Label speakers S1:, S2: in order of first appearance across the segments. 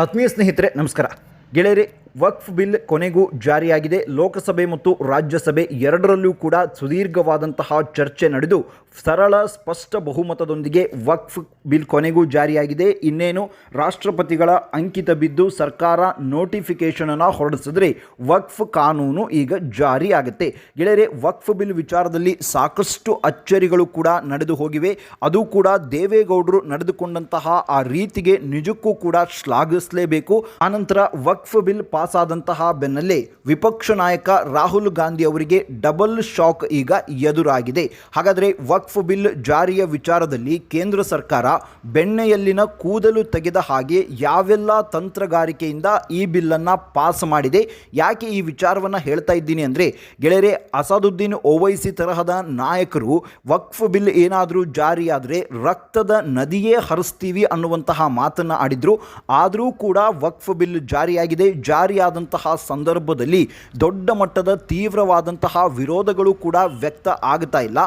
S1: ಆತ್ಮೀಯ ಸ್ನೇಹಿತರೆ ನಮಸ್ಕಾರ. ಗೆಳೆಯರೆ ವಕ್ಫ್ ಬಿಲ್ ಕೊನೆಗೂ ಜಾರಿಯಾಗಿದೆ. ಲೋಕಸಭೆ ಮತ್ತು ರಾಜ್ಯಸಭೆ ಎರಡರಲ್ಲೂ ಕೂಡ ಸುದೀರ್ಘವಾದಂತಹ ಚರ್ಚೆ ನಡೆದು ಸರಳ, ಸ್ಪಷ್ಟ ಬಹುಮತದೊಂದಿಗೆ ವಕ್ಫ್ ಬಿಲ್ ಕೊನೆಗೂ ಜಾರಿಯಾಗಿದೆ. ಇನ್ನೇನು, ರಾಷ್ಟ್ರಪತಿಗಳ ಅಂಕಿತ ಬಿದ್ದು ಸರ್ಕಾರ ನೋಟಿಫಿಕೇಶನನ್ನು ಹೊರಡಿಸಿದ್ರೆ ವಕ್ಫ್ ಕಾನೂನು ಈಗ ಜಾರಿ ಆಗುತ್ತೆ ಗೆಳೆಯರೆ, ವಕ್ಫ್ ಬಿಲ್ ವಿಚಾರದಲ್ಲಿ ಸಾಕಷ್ಟು ಅಚ್ಚರಿಗಳು ಕೂಡ ನಡೆದು ಹೋಗಿವೆ. ಅದು ಕೂಡ ದೇವೇಗೌಡರು ನಡೆದುಕೊಂಡಂತಹ ಆ ರೀತಿಗೆ ನಿಜಕ್ಕೂ ಕೂಡ ಶ್ಲಾಘಿಸಲೇಬೇಕು. ಆನಂತರ ವಕ್ಫ್ ಬಿಲ್ ಆದಂತಹ ಬೆನ್ನಲ್ಲೇ ವಿಪಕ್ಷ ನಾಯಕ ರಾಹುಲ್ ಗಾಂಧಿ ಅವರಿಗೆ ಡಬಲ್ ಶಾಕ್ ಈಗ ಎದುರಾಗಿದೆ. ಹಾಗಾದರೆ ವಕ್ಫ್ ಬಿಲ್ ಜಾರಿಯ ವಿಚಾರದಲ್ಲಿ ಕೇಂದ್ರ ಸರ್ಕಾರ ಬೆಣ್ಣೆಯಲ್ಲಿನ ಕೂದಲು ತೆಗೆದ ಹಾಗೆ ಯಾವೆಲ್ಲ ತಂತ್ರಗಾರಿಕೆಯಿಂದ ಈ ಬಿಲ್ಲನ್ನು ಪಾಸ್ ಮಾಡಿದೆ? ಯಾಕೆ ಈ ವಿಚಾರವನ್ನು ಹೇಳ್ತಾ ಇದ್ದೀನಿ ಅಂದರೆ ಗೆಳೆಯರೆ, ಅಸಾದುದ್ದೀನ್ ಓವೈಸಿ ತರಹದ ನಾಯಕರು ವಕ್ಫ್ ಬಿಲ್ ಏನಾದರೂ ಜಾರಿಯಾದರೆ ರಕ್ತದ ನದಿಯೇ ಹರಿಸ್ತೀವಿ ಅನ್ನುವಂತಹ ಮಾತನ್ನು ಆಡಿದರು. ಆದರೂ ಕೂಡ ವಕ್ಫ್ ಬಿಲ್ ಜಾರಿಯಾಗಿದೆ. ಜಾರಿಯಾದಂತಹ ಸಂದರ್ಭದಲ್ಲಿ ದೊಡ್ಡ ಮಟ್ಟದ ತೀವ್ರವಾದಂತಹ ವಿರೋಧಗಳು ಕೂಡ ವ್ಯಕ್ತ ಆಗ್ತಾ ಇಲ್ಲ.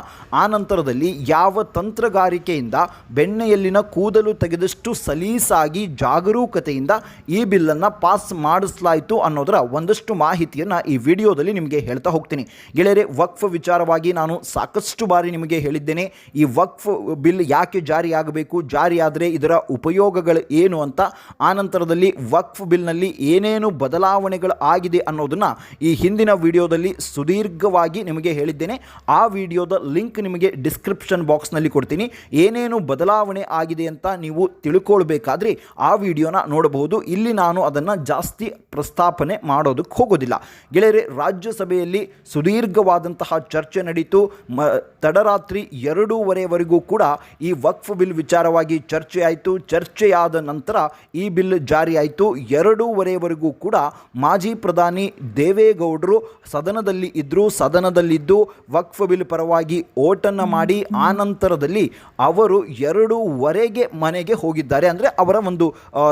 S1: ಆ ನಂತರದಲ್ಲಿ ಯಾವ ತಂತ್ರಗಾರಿಕೆಯಿಂದ ಬೆಣ್ಣೆಯಲ್ಲಿನ ಕೂದಲು ತೆಗೆದಷ್ಟು ಸಲೀಸಾಗಿ ಜಾಗರೂಕತೆಯಿಂದ ಈ ಬಿಲ್ಲನ್ನು ಪಾಸ್ ಮಾಡಿಸಲಾಯಿತು ಅನ್ನೋದರ ಒಂದಷ್ಟು ಮಾಹಿತಿಯನ್ನು ಈ ವಿಡಿಯೋದಲ್ಲಿ ನಿಮಗೆ ಹೇಳ್ತಾ ಹೋಗ್ತೀನಿ. ಗೆಳೆಯರೆ, ವಕ್ಫ್ ವಿಚಾರವಾಗಿ ನಾನು ಸಾಕಷ್ಟು ಬಾರಿ ನಿಮಗೆ ಹೇಳಿದ್ದೇನೆ. ಈ ವಕ್ಫ್ ಬಿಲ್ ಯಾಕೆ ಜಾರಿಯಾಗಬೇಕು, ಜಾರಿಯಾದರೆ ಇದರ ಉಪಯೋಗಗಳು ಏನು ಅಂತ ಆನಂತರದಲ್ಲಿ ವಕ್ಫ್ ಬಿಲ್ನಲ್ಲಿ ಏನೇನು ಬದಲಾವಣೆಗಳು ಆಗಿದೆ ಅನ್ನೋದನ್ನು ಈ ಹಿಂದಿನ ವಿಡಿಯೋದಲ್ಲಿ ಸುದೀರ್ಘವಾಗಿ ನಿಮಗೆ ಹೇಳಿದ್ದೇನೆ. ಆ ವಿಡಿಯೋದ ಲಿಂಕ್ ನಿಮಗೆ ಡಿಸ್ಕ್ರಿಪ್ಷನ್ ಬಾಕ್ಸ್ನಲ್ಲಿ ಕೊಡ್ತೀನಿ. ಏನೇನು ಬದಲಾವಣೆ ಆಗಿದೆ ಅಂತ ನೀವು ತಿಳ್ಕೊಳ್ಬೇಕಾದ್ರೆ ಆ ವಿಡಿಯೋನ ನೋಡಬಹುದು. ಇಲ್ಲಿ ನಾನು ಅದನ್ನು ಜಾಸ್ತಿ ಪ್ರಸ್ತಾಪನೆ ಮಾಡೋದಕ್ಕೆ ಹೋಗೋದಿಲ್ಲ. ಗೆಳೆಯರೆ, ರಾಜ್ಯಸಭೆಯಲ್ಲಿ ಸುದೀರ್ಘವಾದಂತಹ ಚರ್ಚೆ ನಡೀತು. ಮ, ತಡರಾತ್ರಿ ಎರಡೂವರೆವರೆಗೂ ಕೂಡ ಈ ವಕ್ಫ್ ಬಿಲ್ ವಿಚಾರವಾಗಿ ಚರ್ಚೆ ಆಯಿತು ಚರ್ಚೆಯಾದ ನಂತರ ಈ ಬಿಲ್ ಜಾರಿ ಆಯಿತು ಎರಡೂವರೆವರೆಗೂ ಕೂಡ ಮಾಜಿ ಪ್ರಧಾನಿ ದೇವೇಗೌಡರು ಸದನದಲ್ಲಿ ಇದ್ದರು ಸದನದಲ್ಲಿದ್ದು ವಕ್ಫ್ ಬಿಲ್ ಪರವಾಗಿ ಓಟನ್ನು ಮಾಡಿ ಆ ನಂತರದಲ್ಲಿ ಅವರು ಎರಡೂವರೆಗೆ ಮನೆಗೆ ಹೋಗಿದ್ದಾರೆ. ಅಂದರೆ ಅವರ ಒಂದು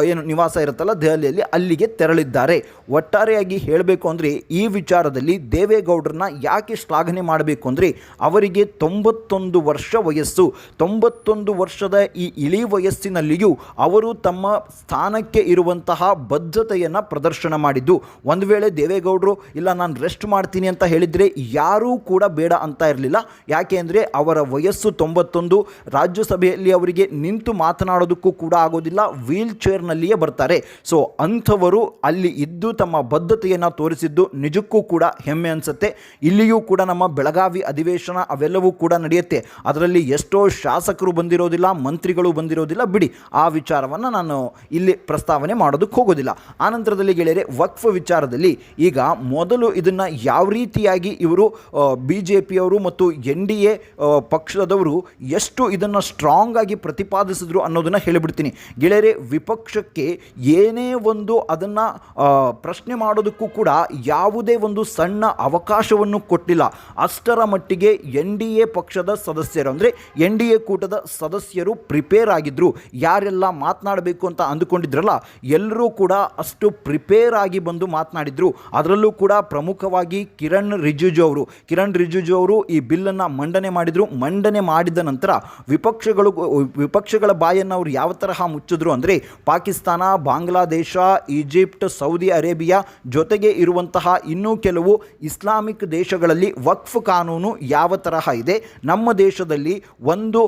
S1: ಏನು ನಿವಾಸ ಇರುತ್ತಲ್ಲ ದೆಹಲಿಯಲ್ಲಿ ಅಲ್ಲಿಗೆ ತೆರಳಿದ್ದಾರೆ. ಒಟ್ಟಾರೆಯಾಗಿ ಹೇಳಬೇಕು ಅಂದರೆ ಈ ವಿಚಾರದಲ್ಲಿ ದೇವೇಗೌಡರನ್ನ ಯಾಕೆ ಶ್ಲಾಘನೆ ಮಾಡಬೇಕು ಅಂದರೆ ಅವರಿಗೆ ತೊಂಬತ್ತೊಂದು ವರ್ಷ ವಯಸ್ಸು. ತೊಂಬತ್ತೊಂದು ವರ್ಷದ ಈ ಇಳಿ ವಯಸ್ಸಿನಲ್ಲಿಯೂ ಅವರು ತಮ್ಮ ಸ್ಥಾನಕ್ಕೆ ಇರುವಂತಹ ಬದ್ಧತೆಯನ್ನು ಪ್ರದರ್ಶನ ಮಾಡಿದ್ದು. ಒಂದು ವೇಳೆ ದೇವೇಗೌಡರು, ಇಲ್ಲ, ನಾನು ರೆಸ್ಟ್ ಮಾಡ್ತೀನಿ ಅಂತ ಹೇಳಿದರೆ ಯಾರೂ ಕೂಡ ಬೇಡ ಅಂತ ಇರಲಿಲ್ಲ. ಯಾಕೆ ಅಂದರೆ ಅವರ ವಯಸ್ಸು ತೊಂಬತ್ತೊಂದು, ರಾಜ್ಯಸಭೆಯಲ್ಲಿ ಅವರಿಗೆ ನಿಂತು ಮಾತನಾಡೋದಕ್ಕೂ ಕೂಡ ಆಗೋದಿಲ್ಲ. ವೀಲ್ ಚೇರ್ನಲ್ಲಿಯೇ ಬರ್ತಾರೆ. ಸೊ ಅಂಥವರು ಅಲ್ಲಿ ಇದ್ದು ತಮ್ಮ ಬದ್ಧತೆಯನ್ನು ತೋರಿಸಿದ್ದು ನಿಜಕ್ಕೂ ಕೂಡ ಹೆಮ್ಮೆ ಅನಿಸುತ್ತೆ. ಇಲ್ಲಿಯೂ ಕೂಡ ನಮ್ಮ ಬೆಳಗಾವಿ ಅಧಿವೇಶನ ಅವೆಲ್ಲವೂ ಕೂಡ ನಡೆಯುತ್ತೆ. ಅದರಲ್ಲಿ ಎಷ್ಟೋ ಶಾಸಕರು ಬಂದಿರೋದಿಲ್ಲ, ಮಂತ್ರಿಗಳು ಬಂದಿರೋದಿಲ್ಲ. ಬಿಡಿ, ಆ ವಿಚಾರವನ್ನು ನಾನು ಇಲ್ಲಿ ಪ್ರಸ್ತಾವನೆ ಮಾಡೋದಕ್ಕೆ ಹೋಗೋದಿಲ್ಲ. ಆನಂತರದಲ್ಲಿ ಗೆಳೆಯರೆ ವಕ್ಫ್ ವಿಚಾರದಲ್ಲಿ ಈಗ ಮೊದಲು ಇದನ್ನು ಯಾವ ರೀತಿಯಾಗಿ ಇವರು ಬಿ ಜೆ ಪಿಯವರು ಮತ್ತು ಎನ್ ಡಿ ಎ ಪಕ್ಷದವರು ಎಷ್ಟು ಇದನ್ನು ಸ್ಟ್ರಾಂಗ್ ಆಗಿ ಪ್ರತಿಪಾದಿಸಿದ್ರು ಅನ್ನೋದನ್ನು ಹೇಳಿಬಿಡ್ತೀನಿ. ಗೆಳೆಯರೆ, ವಿಪಕ್ಷಕ್ಕೆ ಏನೇ ಒಂದು ಅದನ್ನು ಪ್ರಶ್ನೆ ಮಾಡೋದಕ್ಕೂ ಕೂಡ ಯಾವುದೇ ಒಂದು ಸಣ್ಣ ಅವಕಾಶವನ್ನು ಕೊಟ್ಟಿಲ್ಲ. ಅಷ್ಟರ ಮಟ್ಟಿಗೆ ಎನ್ ಡಿ ಎ ಪಕ್ಷದ ಸದಸ್ಯರು, ಅಂದರೆ ಎನ್ ಡಿ ಎ ಕೂಟದ ಸದಸ್ಯರು ಪ್ರಿಪೇರ್ ಆಗಿದ್ದರು ಯಾರೆಲ್ಲ ಮಾತನಾಡಬೇಕು ಅಂತ ಅಂದುಕೊಂಡಿದ್ರಲ್ಲ, ಎಲ್ಲರೂ ಕೂಡ ಅಷ್ಟು ಪ್ರಿಪೇರ್ ಆಗಿ ಬಂದು ಮಾತನಾಡಿದರು. ಅದರಲ್ಲೂ ಕೂಡ ಪ್ರಮುಖವಾಗಿ ಕಿರಣ್ ರಿಜಿಜು ಅವರು. ಕಿರಣ್ ರಿಜಿಜು ಅವರು ಈ ಬಿಲ್ಲನ್ನು ಮಂಡನೆ ಮಾಡಿದರು. ಮಂಡನೆ ಮಾಡಿದ ನಂತರ ವಿಪಕ್ಷಗಳು, ವಿಪಕ್ಷಗಳ ಬಾಯನ್ನು ಅವರು ಯಾವ ತರಹ ಮುಚ್ಚಿದ್ರು ಅಂದರೆ Pakistan, Bangladesh, Egypt, Saudi Arabia ಜೊತೆಗೆ ಇರುವಂತಹ ಇನ್ನೂ ಕೆಲವು ಇಸ್ಲಾಮಿಕ್ ದೇಶಗಳಲ್ಲಿ ವಕ್ಫ್ ಕಾನೂನು ಯಾವ ತರಹ ಇದೆ. ನಮ್ಮ ದೇಶದಲ್ಲಿ ಒಂದು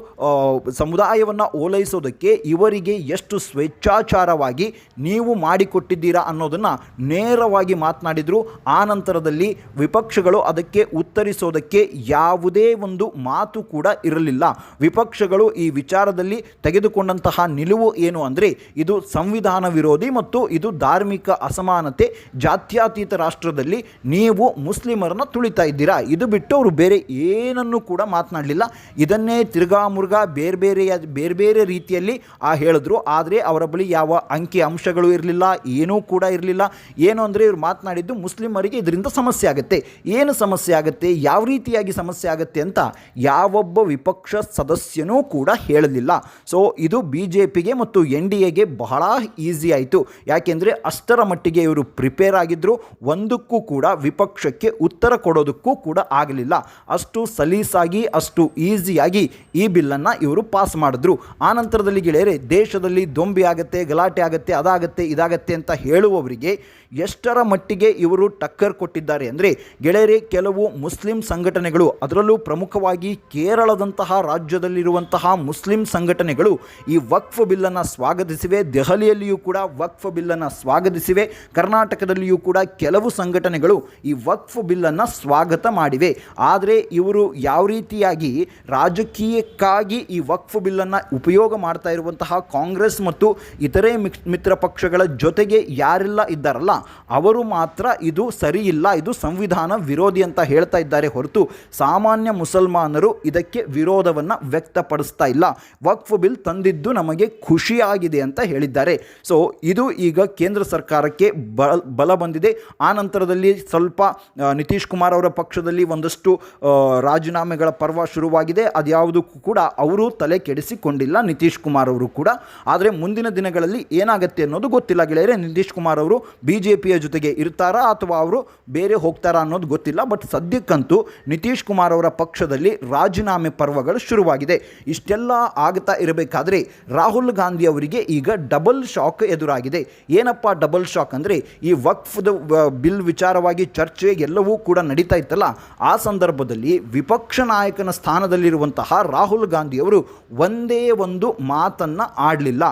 S1: ಸಮುದಾಯವನ್ನು ಓಲೈಸೋದಕ್ಕೆ ಇವರಿಗೆ ಎಷ್ಟು ಸ್ವೇಚ್ಛಾಚಾರವಾಗಿ ನೀವು ಮಾಡಿಕೊಟ್ಟಿದ್ದೀರಾ ಅನ್ನೋದನ್ನು ನೇರವಾಗಿ ಮಾತನಾಡಿದರು. ಆ ನಂತರದಲ್ಲಿ ವಿಪಕ್ಷಗಳು ಅದಕ್ಕೆ ಉತ್ತರಿಸೋದಕ್ಕೆ ಯಾವುದೇ ಒಂದು ಮಾತು ಕೂಡ ಇರಲಿಲ್ಲ. ವಿಪಕ್ಷಗಳು ಈ ವಿಚಾರದಲ್ಲಿ ತೆಗೆದುಕೊಂಡಂತಹ ನಿಲುವು ಏನು ಅಂದರೆ, ಇದು ಸಂವಿಧಾನ ವಿರೋಧಿ ಮತ್ತು ಇದು ಧಾರ್ಮಿಕ ಅಸಮಾನತೆ. ಜಾತ್ಯಾತೀತ ರಾಷ್ಟ್ರದಲ್ಲಿ ನೀವು ಮುಸ್ಲಿಮರನ್ನ ತುಳಿತಾ ಇದ್ದೀರಾ? ಇದು ಬಿಟ್ಟು ಅವರು ಬೇರೆ ಏನನ್ನು ಕೂಡ ಮಾತನಾಡಲಿಲ್ಲ. ಇದನ್ನೇ ತಿರ್ಗಾ ಮುರ್ಗಾ ಬೇರೆ ಬೇರೆಯ ಬೇರೆ ಬೇರೆ ರೀತಿಯಲ್ಲಿ ಆ ಹೇಳಿದ್ರು. ಆದರೆ ಅವರ ಬಳಿ ಯಾವ ಅಂಕಿ ಅಂಶಗಳು ಇರಲಿಲ್ಲ, ಏನೂ ಕೂಡ ಇರಲಿಲ್ಲ. ಏನು ಅಂದರೆ ಇವರು ಮಾತನಾಡಿದ್ದು ಮುಸ್ಲಿಮರಿಗೆ ಇದರಿಂದ ಸಮಸ್ಯೆ ಆಗುತ್ತೆ. ಏನು ಸಮಸ್ಯೆ ಆಗುತ್ತೆ? ಯಾವ ರೀತಿಯಾಗಿ ಸಮಸ್ಯೆ ಆಗುತ್ತೆ ಅಂತ ಯಾವೊಬ್ಬ ವಿಪಕ್ಷ ಸದಸ್ಯನೂ ಕೂಡ ಹೇಳಲಿಲ್ಲ. ಸೊ ಇದು ಬಿ ಜೆ ಪಿಗೆ ಮತ್ತು ಎನ್ ಡಿ ಎಗೆ ಬಹಳ ಈಸಿ ಆಯಿತು. ಯಾಕೆಂದರೆ ಅಷ್ಟರ ಮಟ್ಟಿಗೆ ಇವರು ಪ್ರಿಪೇರ್ ಆಗಿದ್ದರು ಒಂದಕ್ಕೂ ಕೂಡ ವಿಪಕ್ಷಕ್ಕೆ ಉತ್ತರ ಕೊಡೋದಕ್ಕೂ ಕೂಡ ಆಗಲಿಲ್ಲ. ಅಷ್ಟು ಸಲೀಸಾಗಿ, ಅಷ್ಟು ಈಸಿಯಾಗಿ ಈ ಬಿಲ್ಲನ್ನು ಇವರು ಪಾಸ್ ಮಾಡಿದ್ರು. ಆನಂತರದಲ್ಲಿ ಗೆಳೆಯರೆ, ದೇಶದಲ್ಲಿ ದೊಂಬಿ ಆಗುತ್ತೆ, ಗಲಾಟೆ ಆಗುತ್ತೆ, ಅದಾಗತ್ತೆ, ಇದಾಗತ್ತೆ ಅಂತ ಹೇಳುವವರಿಗೆ ಎಷ್ಟರ ಮಟ್ಟಿಗೆ ಇವರು ಟಕ್ಕರ್ ಕೊಟ್ಟಿದ್ದಾರೆ ಅಂದರೆ ಗೆಳೆಯರೇ, ಕೆಲವು ಮುಸ್ಲಿಂ ಸಂಘಟನೆಗಳು, ಅದರಲ್ಲೂ ಪ್ರಮುಖವಾಗಿ ಕೇರಳದಂತಹ ರಾಜ್ಯದಲ್ಲಿರುವಂತಹ ಮುಸ್ಲಿಂ ಸಂಘಟನೆಗಳು ಈ ವಕ್ಫ್ ಬಿಲ್ಲನ್ನು ಸ್ವಾಗತಿಸಿವೆ. ದೆಹಲಿಯಲ್ಲಿಯೂ ಕೂಡ ವಕ್ಫ್ ಬಿಲ್ಲನ್ನು ಸ್ವಾಗತಿಸಿವೆ. ಕರ್ನಾಟಕದಲ್ಲಿಯೂ ಕೂಡ ಕೆಲವು ಸಂಘಟನೆಗಳು ಈ ವಕ್ಫ್ ಬಿಲ್ಲನ್ನು ಸ್ವಾಗತ ಮಾಡಿವೆ. ಆದರೆ ಇವರು ಯಾವ ರೀತಿಯಾಗಿ ರಾಜಕೀಯಕ್ಕಾಗಿ ಈ ವಕ್ಫ್ ಬಿಲ್ಲನ್ನು ಉಪಯೋಗ ಮಾಡ್ತಾ ಇರುವಂತಹ ಕಾಂಗ್ರೆಸ್ ಮತ್ತು ಇತರೆ ಮಿತ್ರ ಪಕ್ಷಗಳ ಜೊತೆಗೆ ಯಾರೆಲ್ಲ ಇದ್ದಾರಲ್ಲ, ಅವರು ಮಾತ್ರ ಇದು ಸರಿ ಇಲ್ಲ ಇದು ಸಂವಿಧಾನ ವಿರೋಧಿ ಅಂತ ಹೇಳ್ತಾ ಇದ್ದಾರೆ ಹೊರತು ಸಾಮಾನ್ಯ ಮುಸಲ್ಮಾನರು ಇದಕ್ಕೆ ವಿರೋಧವನ್ನು ವ್ಯಕ್ತಪಡಿಸ್ತಾ ಇಲ್ಲ. ವಕ್ಫ್ ಬಿಲ್ ತಂದಿದ್ದು ನಮಗೆ ಖುಷಿಯಾಗಿದೆ ಅಂತ ಹೇಳಿದ್ದಾರೆ. ಸೊ ಇದು ಈಗ ಕೇಂದ್ರ ಸರ್ಕಾರಕ್ಕೆ ಬಲ ಬಲ ಬಂದಿದೆ. ಆ ನಂತರದಲ್ಲಿ ಸ್ವಲ್ಪ ನಿತೀಶ್ ಕುಮಾರ್ ಅವರ ಪಕ್ಷದಲ್ಲಿ ಒಂದಷ್ಟು ರಾಜೀನಾಮೆಗಳ ಪರ್ವ ಶುರುವಾಗಿದೆ. ಅದ್ಯಾವುದಕ್ಕೂ ಕೂಡ ಅವರು ತಲೆ ಕೆಡಿಸಿಕೊಂಡಿಲ್ಲ, ನಿತೀಶ್ ಕುಮಾರ್ ಅವರು ಕೂಡ. ಆದರೆ ಮುಂದಿನ ದಿನಗಳಲ್ಲಿ ಏನಾಗುತ್ತೆ ಅನ್ನೋದು ಗೊತ್ತಿಲ್ಲ ಗೆಳೆಯರೆ. ನಿತೀಶ್ ಕುಮಾರ್ ಅವರು ಬಿ ಜೆ ಪಿಯ ಜೊತೆಗೆ ಇರ್ತಾರಾ ಅಥವಾ ಅವರು ಬೇರೆ ಹೋಗ್ತಾರಾ ಅನ್ನೋದು ಗೊತ್ತಿಲ್ಲ ಬಟ್ ಸದ್ಯಕ್ಕಂತೂ ನಿತೀಶ್ ಕುಮಾರ್ ಅವರ ಪಕ್ಷದಲ್ಲಿ ರಾಜೀನಾಮೆ ಪರ್ವಗಳು ಶುರುವಾಗಿದೆ. ಇಷ್ಟೆಲ್ಲ ಆಗ್ತಾ ಇರಬೇಕಾದ್ರೆ ರಾಹುಲ್ ಗಾಂಧಿ ಅವರಿಗೆ ಈಗ ಡಬಲ್ ಶಾಕ್ ಎದುರಾಗಿದೆ. ಏನಪ್ಪ ಡಬಲ್ ಶಾಕ್ ಅಂದರೆ, ಈ ವಕ್ಫ್ದ ಬಿಲ್ ವಿಚಾರವಾಗಿ ಚರ್ಚೆ ಎಲ್ಲವೂ ಕೂಡ ನಡೀತಾ ಇತ್ತಲ್ಲ, ಆ ಸಂದರ್ಭದಲ್ಲಿ ವಿಪಕ್ಷ ನಾಯಕನ ಸ್ಥಾನದಲ್ಲಿರುವಂತಹ ರಾಹುಲ್ ಗಾಂಧಿ ಅವರು ಒಂದೇ ಒಂದು ಮಾತನ್ನು ಆಡಲಿಲ್ಲ.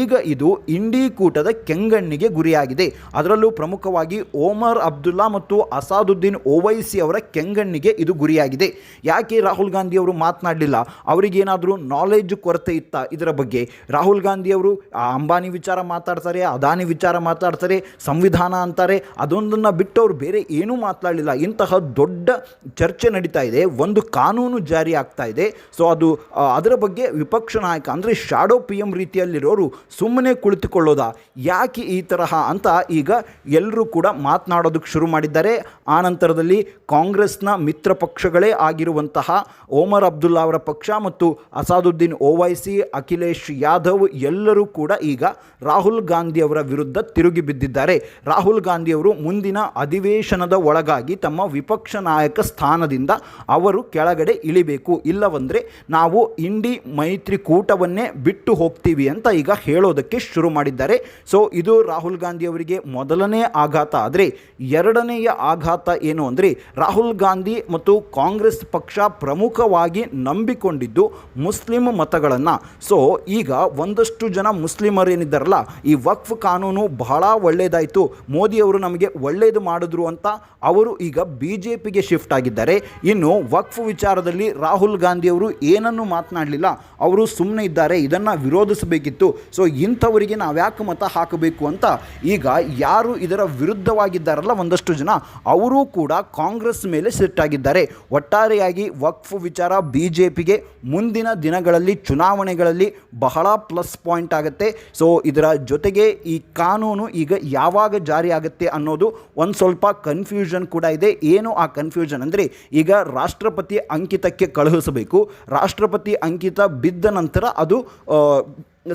S1: ಈಗ ಇದು ಇಂಡಿ ಕೂಟದ ಕೆಂಗಣ್ಣಿಗೆ ಗುರಿಯಾಗಿದೆ. ಅದರಲ್ಲೂ ಪ್ರಮುಖವಾಗಿ ಓಮರ್ ಅಬ್ದುಲ್ಲಾ ಮತ್ತು ಅಸಾದುದ್ದೀನ್ ಓವೈಸಿ ಅವರ ಕೆಂಗಣ್ಣಿಗೆ ಇದು ಗುರಿಯಾಗಿದೆ. ಯಾಕೆ ರಾಹುಲ್ ಗಾಂಧಿ ಅವರು ಮಾತನಾಡಲಿಲ್ಲ? ಅವರಿಗೇನಾದರೂ ನಾಲೆಜ್ ಕೊರತೆ ಇತ್ತ ಇದರ ಬಗ್ಗೆ? ರಾಹುಲ್ ಗಾಂಧಿ ಅವರು, ಆ ಅಂಬಾನಿ ವಿಚಾರ ಮಾತಾಡ್ತಾರೆ, ಅದಾನಿ ವಿಚಾರ ಮಾತಾಡ್ತಾರೆ, ಸಂವಿಧಾನ ಅಂತಾರೆ, ಅದೊಂದನ್ನು ಬಿಟ್ಟು ಅವರು ಬೇರೆ ಏನೂ ಮಾತನಾಡಲಿಲ್ಲ. ಇಂತಹ ದೊಡ್ಡ ಚರ್ಚೆ ನಡೀತಾ ಇದೆ, ಒಂದು ಕಾನೂನು ಜಾರಿ ಆಗ್ತಾ ಇದೆ. ಸೊ ಅದು ಅದರ ಬಗ್ಗೆ ವಿಪಕ್ಷ ನಾಯಕ, ಅಂದರೆ ಶಾಡೋ ಪಿ ಎಂ ರೀತಿಯಲ್ಲಿರೋರು ಸುಮ್ಮನೆ ಕುಳಿತುಕೊಳ್ಳೋದಾ? ಯಾಕೆ ಈ ತರಹ ಅಂತ ಈಗ ಎಲ್ಲರೂ ಕೂಡ ಮಾತನಾಡೋದಕ್ಕೆ ಶುರು ಮಾಡಿದ್ದಾರೆ. ಆ ನಂತರದಲ್ಲಿ ಕಾಂಗ್ರೆಸ್ನ ಮಿತ್ರ ಪಕ್ಷಗಳೇ ಆಗಿರುವಂತಹ ಓಮರ್ ಅಬ್ದುಲ್ಲಾ ಅವರ ಪಕ್ಷ ಮತ್ತು ಅಸಾದುದ್ದೀನ್ ಓವೈಸಿ, ಅಖಿಲೇಶ್ ಯಾದವ್ ಎಲ್ಲರೂ ಕೂಡ ಈಗ ರಾಹುಲ್ ಗಾಂಧಿ ಅವರ ವಿರುದ್ಧ ತಿರುಗಿ ಬಿದ್ದಿದ್ದಾರೆ. ರಾಹುಲ್ ಗಾಂಧಿ ಅವರು ಮುಂದಿನ ಅಧಿವೇಶನದ ಒಳಗಾಗಿ ತಮ್ಮ ವಿಪಕ್ಷ ನಾಯಕ ಸ್ಥಾನದಿಂದ ಅವರು ಕೆಳಗಡೆ ಇಳಿಬೇಕು. ಇಲ್ಲವಂದರೆ ನಾವು ಇಂಡಿ ಮೈತ್ರಿಕೂಟವನ್ನೇ ಬಿಟ್ಟು ಹೋಗ್ತೀವಿ ಅಂತ ಈಗ ಹೇಳೋದಕ್ಕೆ ಶುರು ಮಾಡಿದ್ದಾರೆ. ಸೊ, ಇದು ರಾಹುಲ್ ಗಾಂಧಿ ಅವರಿಗೆ ಮೊದಲನೇ ಆಘಾತ, ಆದರೆ ಎರಡನೆಯ ಆಘಾತ ಏನು ಅಂದರೆ ರಾಹುಲ್ ಗಾಂಧಿ ಮತ್ತು ಕಾಂಗ್ರೆಸ್ ಪಕ್ಷ ಪ್ರಮುಖವಾಗಿ ನಂಬಿಕೊಂಡಿದ್ದು ಮುಸ್ಲಿಂ ಮತಗಳನ್ನು. ಸೊ ಈಗ ಒಂದಷ್ಟು ಜನ ಮುಸ್ಲಿಮರೇನಿದ್ದಾರಲ್ಲ, ಈ ವಕ್ಫ್ ಕಾನೂನು ಬಹಳ ಒಳ್ಳೆಯದಾಯಿತು ಮೋದಿಯವರು ನಮಗೆ ಒಳ್ಳೆಯದು ಮಾಡಿದ್ರು ಅಂತ ಅವರು ಈಗ ಬಿ ಜೆ ಪಿಗೆ ಶಿಫ್ಟ್ ಆಗಿದ್ದಾರೆ. ಇನ್ನು ವಕ್ಫ್ ವಿಚಾರದಲ್ಲಿ ರಾಹುಲ್ ಗಾಂಧಿಯವರು ಏನನ್ನು ಮಾತನಾಡಲಿಲ್ಲ, ಅವರು ಸುಮ್ಮನೆ ಇದ್ದಾರೆ, ಇದನ್ನು ವಿರೋಧಿಸಬೇಕಿತ್ತು. ಸೊ ಇಂಥವರಿಗೆ ನಾವು ಯಾಕೆ ಮತ ಹಾಕಬೇಕು ಅಂತ ಈಗ ಯಾರು ಇದರ ವಿರುದ್ಧವಾಗಿದ್ದಾರಲ್ಲ ಒಂದಷ್ಟು ಜನ, ಅವರೂ ಕೂಡ ಕಾಂಗ್ರೆಸ್ ಮೇಲೆ ಸಿಟ್ಟಾಗಿದ್ದಾರೆ. ಒಟ್ಟಾರೆಯಾಗಿ ವಕ್ಫ್ ವಿಚಾರ ಬಿ ಜೆ ಪಿಗೆ ಮುಂದಿನ ದಿನಗಳಲ್ಲಿ, ಚುನಾವಣೆಗಳಲ್ಲಿ ಬಹಳ ಪ್ಲಸ್ ಪಾಯಿಂಟ್ ಆಗುತ್ತೆ. ಸೊ ಇದರ ಜೊತೆಗೆ ಈ ಕಾನೂನು ಈಗ ಯಾವಾಗ ಜಾರಿ ಆಗುತ್ತೆ ಅನ್ನೋದು ಒಂದು ಸ್ವಲ್ಪ ಕನ್ಫ್ಯೂಷನ್ ಕೂಡ ಇದೆ. ಏನು ಆ ಕನ್ಫ್ಯೂಷನ್ ಅಂದರೆ, ಈಗ ರಾಷ್ಟ್ರಪತಿ ಅಂಕಿತಕ್ಕೆ ಕಳುಹಿಸಬೇಕು. ರಾಷ್ಟ್ರಪತಿ ಅಂಕಿತ ಬಿದ್ದ ನಂತರ ಅದು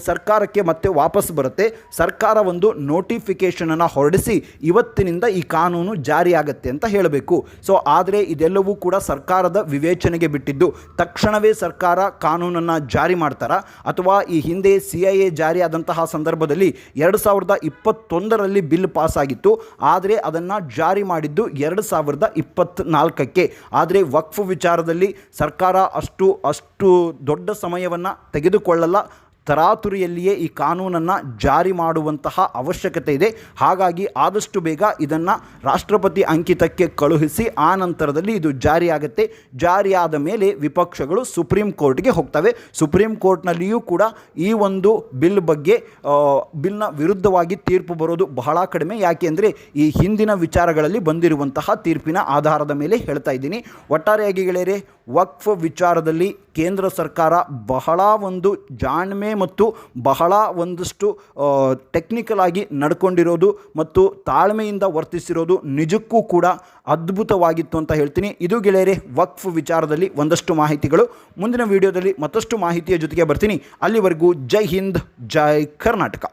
S1: ಸರ್ಕಾರಕ್ಕೆ ಮತ್ತೆ ವಾಪಸ್ ಬರುತ್ತೆ. ಸರ್ಕಾರ ಒಂದು ನೋಟಿಫಿಕೇಷನನ್ನು ಹೊರಡಿಸಿ ಇವತ್ತಿನಿಂದ ಈ ಕಾನೂನು ಜಾರಿಯಾಗತ್ತೆ ಅಂತ ಹೇಳಬೇಕು. ಸೊ ಆದರೆ ಇದೆಲ್ಲವೂ ಕೂಡ ಸರ್ಕಾರದ ವಿವೇಚನೆಗೆ ಬಿಟ್ಟಿದ್ದು. ತಕ್ಷಣವೇ ಸರ್ಕಾರ ಕಾನೂನನ್ನು ಜಾರಿ ಮಾಡ್ತಾರಾ? ಅಥವಾ ಈ ಹಿಂದೆ ಸಿ ಐ ಎ ಜಾರಿಯಾದಂತಹ ಸಂದರ್ಭದಲ್ಲಿ ಎರಡು ಸಾವಿರದ ಇಪ್ಪತ್ತೊಂದರಲ್ಲಿ ಬಿಲ್ ಪಾಸ್ ಆಗಿತ್ತು ಆದರೆ ಅದನ್ನು ಜಾರಿ ಮಾಡಿದ್ದು ಎರಡು ಸಾವಿರದ ಇಪ್ಪತ್ತ್ನಾಲ್ಕಕ್ಕೆ ಆದರೆ ವಕ್ಫ್ ವಿಚಾರದಲ್ಲಿ ಸರ್ಕಾರ ಅಷ್ಟು ಅಷ್ಟು ದೊಡ್ಡ ಸಮಯವನ್ನು ತೆಗೆದುಕೊಳ್ಳಲ್ಲ. ತರಾತುರಿಯಲ್ಲಿಯೇ ಈ ಕಾನೂನನ್ನು ಜಾರಿ ಮಾಡುವಂತಹ ಅವಶ್ಯಕತೆ ಇದೆ. ಹಾಗಾಗಿ ಆದಷ್ಟು ಬೇಗ ಇದನ್ನು ರಾಷ್ಟ್ರಪತಿ ಅಂಕಿತಕ್ಕೆ ಕಳುಹಿಸಿ, ಆ ನಂತರದಲ್ಲಿ ಇದು ಜಾರಿಯಾಗುತ್ತೆ. ಜಾರಿಯಾದ ಮೇಲೆ ವಿಪಕ್ಷಗಳು ಸುಪ್ರೀಂ ಕೋರ್ಟ್ಗೆ ಹೋಗ್ತವೆ. ಸುಪ್ರೀಂ ಕೋರ್ಟ್ನಲ್ಲಿಯೂ ಕೂಡ ಈ ಒಂದು ಬಿಲ್ ಬಗ್ಗೆ ಬಿಲ್ನ ವಿರುದ್ಧವಾಗಿ ತೀರ್ಪು ಬರೋದು ಬಹಳ ಕಡಿಮೆ. ಯಾಕೆಂದರೆ ಈ ಹಿಂದಿನ ವಿಚಾರಗಳಲ್ಲಿ ಬಂದಿರುವಂತಹ ತೀರ್ಪಿನ ಆಧಾರದ ಮೇಲೆ ಹೇಳ್ತಾ ಇದ್ದೀನಿ. ಒಟ್ಟಾರೆಯಾಗಿ ಗೆಳೆಯರೆ ವಕ್ಫ್ ವಿಚಾರದಲ್ಲಿ ಕೇಂದ್ರ ಸರ್ಕಾರ ಬಹಳ ಒಂದು ಜಾಣ್ಮೆ ಮತ್ತು ಬಹಳ ಒಂದಷ್ಟು ಟೆಕ್ನಿಕಲ್ ಆಗಿ ನಡ್ಕೊಂಡಿರೋದು ಮತ್ತು ತಾಳ್ಮೆಯಿಂದ ವರ್ತಿಸಿರೋದು ನಿಜಕ್ಕೂ ಕೂಡ ಅದ್ಭುತವಾಗಿತ್ತು ಅಂತ ಹೇಳ್ತೀನಿ. ಇದು ಗೆಳೆಯರೆ, ವಕ್ಫ್ ವಿಚಾರದಲ್ಲಿ ಒಂದಷ್ಟು ಮಾಹಿತಿಗಳು. ಮುಂದಿನ ವಿಡಿಯೋದಲ್ಲಿ ಮತ್ತಷ್ಟು ಮಾಹಿತಿಯ ಜೊತೆಗೆ ಬರ್ತೀನಿ. ಅಲ್ಲಿವರೆಗೂ ಜೈ ಹಿಂದ್, ಜೈ ಕರ್ನಾಟಕ.